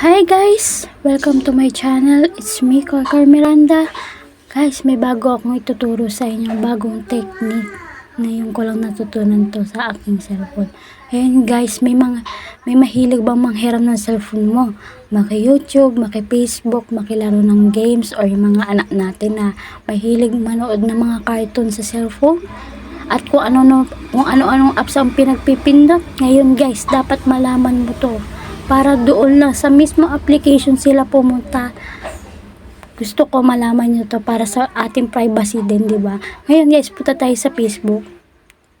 Hi guys! Welcome to my channel. It's me, Cocker Miranda. Guys, may bago akong ituturo sa inyo. Bagong technique. Ngayon ko lang natutunan to sa aking cellphone. Ayan guys, may mga may mahilig bang manghiram ng cellphone mo? Maki YouTube, maki Facebook, makilaro ng games or yung mga anak natin na mahilig manood ng mga cartoon sa cellphone at kung ano no, kung ano-anong apps ang pinagpipindot. Ngayon guys, dapat malaman mo to para doon lang sa mismo application sila pumunta. Gusto ko malaman nyo to para sa ating privacy din, di ba? Ngayon guys, punta tayo sa Facebook.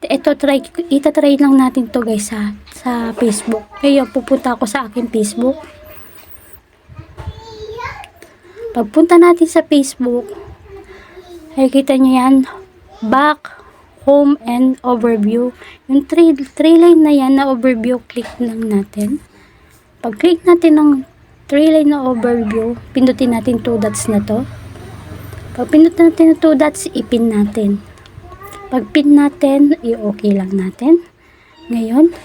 Ito, try, itatry lang natin to guys sa, sa Facebook. Ngayon, pupunta ako sa aking Facebook. Pagpunta natin sa Facebook, ay kita nyo yan, back, home, and overview. Yung three, three line na yan na overview, click lang natin. Pag-click natin ng three line na overview, pindutin natin two dots na to. Pag pindot natin ng two dots, ipin natin. Pag pin natin, i-okay lang natin. Ngayon,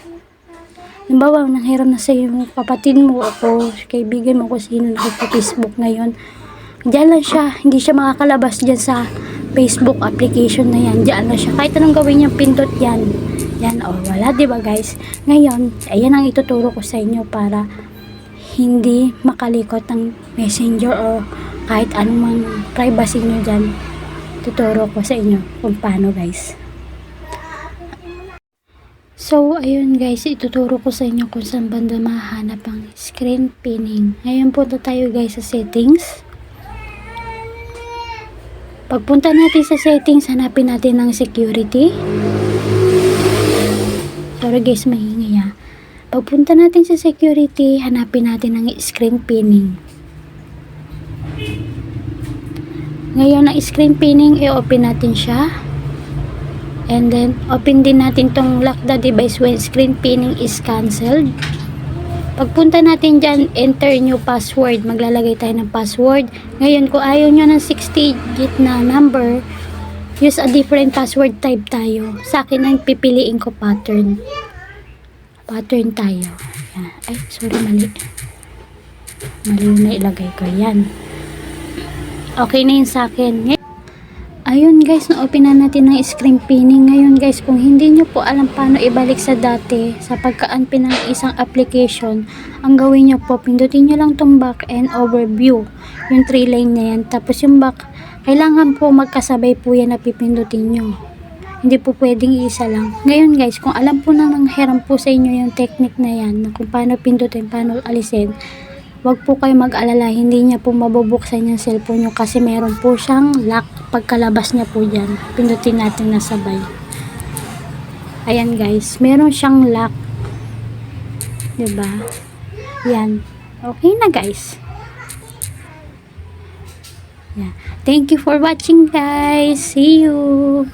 Halimbawa, nanghiram na sa yung kapatid mo o kaibigan mo kung sino nakita-Facebook ngayon. Diyan lang siya. Hindi siya makakalabas dyan sa Facebook application na yan. Diyan lang siya. Kahit anong gawin niyang pindot yan. Yan, o, wala, di ba guys? Ngayon, ayan ang ituturo ko sa inyo para hindi makalikot ng messenger o kahit anumang privacy nyo dyan. Tuturo ko sa inyo kung paano guys. So, ayun guys, ituturo ko sa inyo kung saan banda mahanap ang screen pinning. Ngayon punta tayo guys sa settings. Pagpunta natin sa settings, hanapin natin ng security. Sorry guys, mahingi ah. Pagpunta natin sa security, hanapin natin ang screen pinning. Ngayon, ang screen pinning, i-open natin siya. And then, open din natin tong lock the device when screen pinning is cancelled. Pagpunta natin dyan, enter new password. Maglalagay tayo ng password. Ngayon, kung ayaw nyo ng 60-digit na number, use a different password type tayo. Sa akin, ang pipiliin ko pattern. Pattern tayo. Yan. Ay, sorry, mali. Mali yung nailagay ko. Yan. Okay na yun sa akin. Ayun guys, na-open na natin ng screen pinning. Ngayon guys, kung hindi nyo po alam paano ibalik sa dati, sa pagka-unpin ng isang application, ang gawin nyo po, pindutin nyo lang tong back and overview. Yung three line na yan. Tapos yung back, kailangan po magkasabay po yan na pipindutin nyo. Hindi po pwedeng isa lang. Ngayon guys, kung alam po na nang hiram po sa inyo yung technique na yan, na kung paano pindutin, paano alisin, Huwag po kayo mag-alala, hindi niya po mabubuksan yung cellphone nyo kasi meron po siyang lock pagkalabas niya po dyan. Pindutin natin na sabay. Ayan guys, meron siyang lock. 'Di ba? Yan. Okay na guys. Yeah. Thank you for watching guys. See you.